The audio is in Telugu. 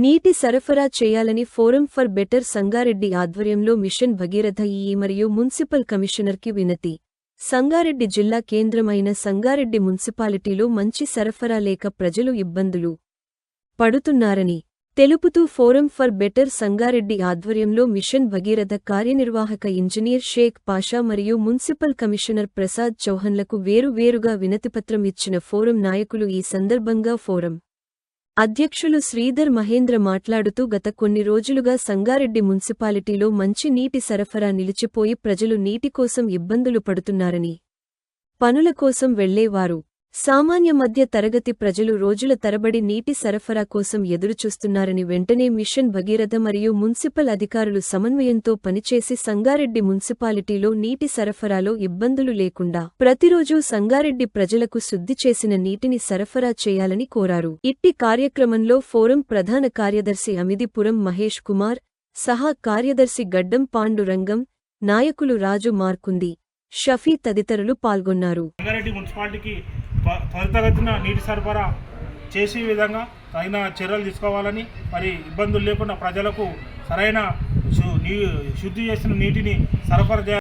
నీటి సరఫరా చేయాలని ఫోరం ఫర్ బెటర్ సంగారెడ్డి ఆధ్వర్యంలో మిషన్ భగీరథ ఈ మరియు మున్సిపల్ కమిషనర్కి వినతి. సంగారెడ్డి జిల్లా కేంద్రమైన సంగారెడ్డి మున్సిపాలిటీలో మంచి సరఫరా లేక ప్రజలు ఇబ్బందులు పడుతున్నారని తెలుపుతూ ఫోరం ఫర్ బెటర్ సంగారెడ్డి ఆధ్వర్యంలో మిషన్ భగీరథ కార్యనిర్వాహక ఇంజనీర్ షేక్ పాషా మరియు మున్సిపల్ కమిషనర్ ప్రసాద్ చౌహన్లకు వేరువేరుగా వినతిపత్రం ఇచ్చిన ఫోరం నాయకులు ఈ సందర్భంగా ఫోరం అధ్యక్షులు శ్రీధర్ మహేంద్ర మాట్లాడుతూ గత కొన్ని రోజులుగా సంగారెడ్డి మున్సిపాలిటీలో మంచి నీటి సరఫరా నిలిచిపోయి ప్రజలు నీటి కోసం ఇబ్బందులు పడుతున్నారని పనుల కోసం వెళ్ళేవారు. సామాన్య మధ్య తరగతి ప్రజలు రోజుల తరబడి నీటి సరఫరా కోసం ఎదురుచూస్తున్నారని వెంటనే మిషన్ భగీరథ మరియు మున్సిపల్ అధికారులు సమన్వయంతో పనిచేసి సంగారెడ్డి మున్సిపాలిటీలో నీటి సరఫరాలో ఇబ్బందులు లేకుండా ప్రతిరోజూ సంగారెడ్డి ప్రజలకు శుద్ధి చేసిన నీటిని సరఫరా చేయాలని కోరారు. ఇట్టి కార్యక్రమంలో ఫోరం ప్రధాన కార్యదర్శి అమిదిపురం మహేష్ కుమార్ సహా కార్యదర్శి గడ్డం పాండురంగం నాయకులు రాజు మార్కుంది. షఫీ తదితరులు పాల్గొన్నారు. రంగారెడ్డి మున్సిపాలిటీకి త్వరితగతిన నీటి సరఫరా చేసే విధంగా తగిన చర్యలు తీసుకోవాలని మరి ఇబ్బందులు లేకుండా ప్రజలకు సరైన శుద్ధి చేసిన నీటిని సరఫరా చేయాలి